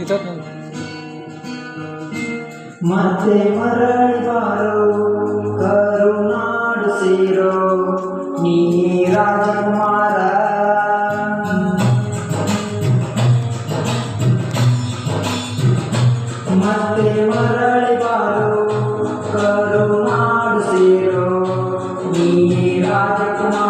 मते माथे मरळी बारो करुणाड सिरो नी राजकुमार माथे मरळी बारो करुणाड सिरो नी Rajkumar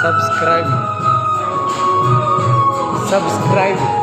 Subscribe. Subscribe.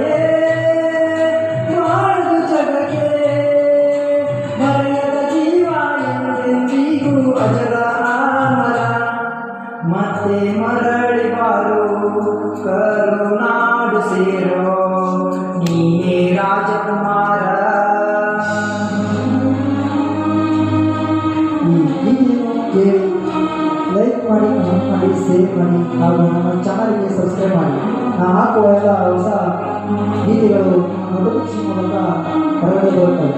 Rajakumara like ಮಾಡಿ ಕಮೆಂಟ್ ಮಾಡಿ ಸೇವ್ ಮಾಡಿ ಹಾಗೂ ನಮ್ಮ ಚಾನಲ್ಗೆ ಸಬ್ಸ್ಕ್ರೈಬ್ ಮಾಡಿ ನಾ ಹಾಕುವ ಎಲ್ಲ ಹೊಸ ಗೀತೆಗಳು ಮೂಲಕ ಹೊರಗಡೆ ಬರುತ್ತೆ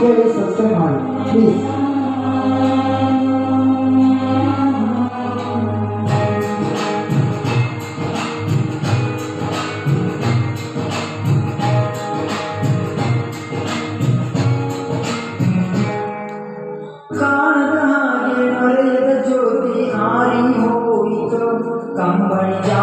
ಕೇಳಿ ಸಬ್ಸ್ಕ್ರೈಬ್ ಮಾಡಿ ಪ್ಲೀಸ್ കാണതാകെ മറയത ജ്യോതി ആരി ഹോയിതോ കമ്പണി ജാ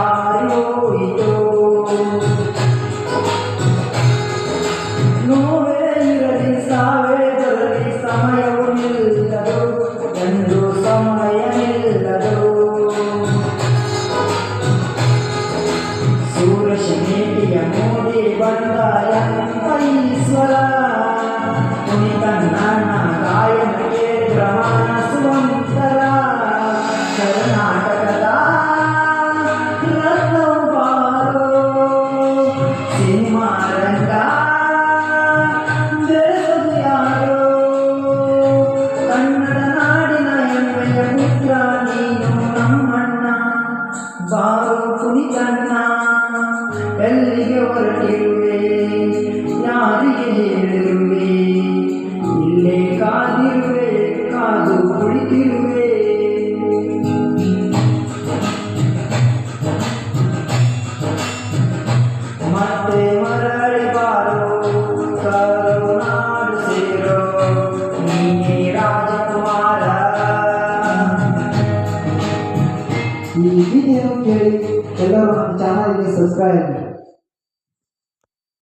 ಬಾರು ಕುಣಿತಣ್ಣ ಎಲ್ಲಿಗೆ ಹೊರಟಿರುವೆ ಈ ವಿಡಿಯೋ ಕೇಳಿ ಎಲ್ಲರೂ ನಮ್ಮ ಚಾನಲ್ಗೆ ಸಬ್ಸ್ಕ್ರೈಬ್